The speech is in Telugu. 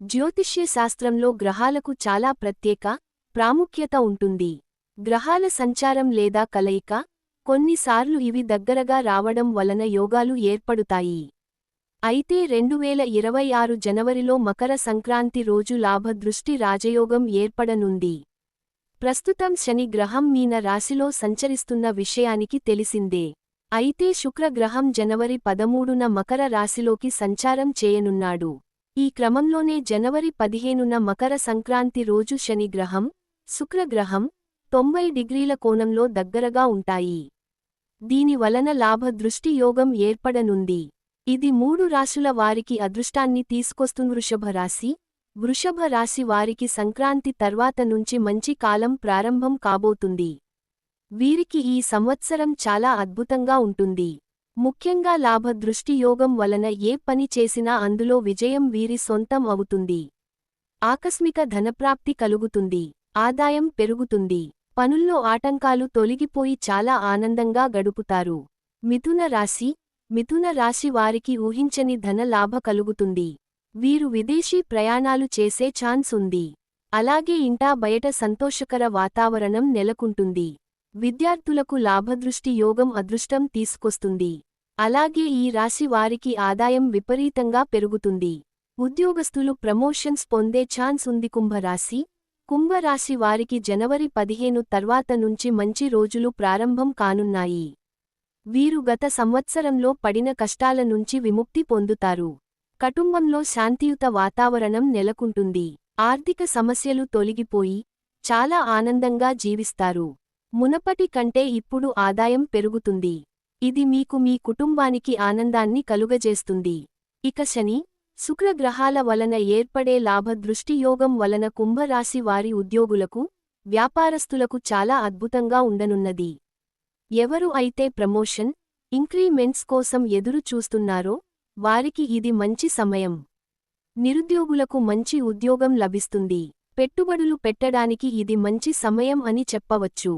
జ్యోతిష్య శాస్త్రంలో గ్రహాలకు చాలా ప్రత్యేక ప్రాముఖ్యత ఉంటుంది. గ్రహాల సంచారం లేదా కలయిక కొన్నిసార్లు ఇవి దగ్గరగా రావడం వలన యోగాలు ఏర్పడుతాయి. అయితే రెండువేల ఇరవై ఆరు జనవరిలో మకర సంక్రాంతి రోజు లాభదృష్టి రాజయోగం ఏర్పడనుంది. ప్రస్తుతం శని గ్రహం మీన రాశిలో సంచరిస్తున్న విషయానికి తెలిసిందే. అయితే శుక్రగ్రహం జనవరి పదమూడున మకర రాశిలోకి సంచారం చేయనున్నాడు. ఈ క్రమంలోనే జనవరి పదిహేనున మకర సంక్రాంతి రోజు శనిగ్రహం శుక్రగ్రహం తొంభై డిగ్రీల కోణంలో దగ్గరగా ఉంటాయి. దీని వలన లాభదృష్టి యోగం ఏర్పడనుంది. ఇది మూడు రాశుల వారికి అదృష్టాన్ని తీసుకొస్తుంది వృషభ రాశి వృషభ రాశి వారికి సంక్రాంతి తర్వాత నుంచి మంచి కాలం ప్రారంభం కాబోతుంది. వీరికి ఈ సంవత్సరం చాలా అద్భుతంగా ఉంటుంది. ముఖ్యంగా లాభదృష్టి యోగం వలన ఏ పని చేసినా అందులో విజయం వీరి సొంతం అవుతుంది. ఆకస్మిక ధనప్రాప్తి కలుగుతుంది. ఆదాయం పెరుగుతుంది. పనుల్లో ఆటంకాలు తొలగిపోయి చాలా ఆనందంగా గడుపుతారు. మిథున రాశి. మిథున రాశి వారికి ఊహించని ధన లాభ కలుగుతుంది. వీరు విదేశీ ప్రయాణాలు చేసే ఛాన్స్ ఉంది. అలాగే ఇంటా బయట సంతోషకర వాతావరణం నెలకుంటుంది. విద్యార్థులకు లాభదృష్టి యోగం అదృష్టం తీసుకొస్తుంది. అలాగే ఈ రాశి వారికి ఆదాయం విపరీతంగా పెరుగుతుంది. ఉద్యోగస్తులు ప్రమోషన్స్ పొందే ఛాన్స్ ఉంది. కుంభరాశి కుంభరాశి వారికి జనవరి పదిహేను తర్వాత నుంచి మంచి రోజులు ప్రారంభం కానున్నాయి. వీరు గత సంవత్సరంలో పడిన కష్టాల నుంచి విముక్తి పొందుతారు. కుటుంబంలో శాంతియుత వాతావరణం నెలకుంటుంది. ఆర్థిక సమస్యలు తొలగిపోయి చాలా ఆనందంగా జీవిస్తారు. మునపటి కంటే ఇప్పుడు ఆదాయం పెరుగుతుంది. ఇది మీకు మీ కుటుంబానికి ఆనందాన్ని కలుగజేస్తుంది. ఇక శని శుక్రగ్రహాల వలన ఏర్పడే లాభ దృష్టియోగం వలన కుంభరాశి వారి ఉద్యోగులకు వ్యాపారస్తులకు చాలా అద్భుతంగా ఉండనున్నది. ఎవరు అయితే ప్రమోషన్ ఇంక్రీమెంట్స్ కోసం ఎదురు చూస్తున్నారో వారికి ఇది మంచి సమయం. నిరుద్యోగులకు మంచి ఉద్యోగం లభిస్తుంది. పెట్టుబడులు పెట్టడానికి ఇది మంచి సమయం అని చెప్పవచ్చు.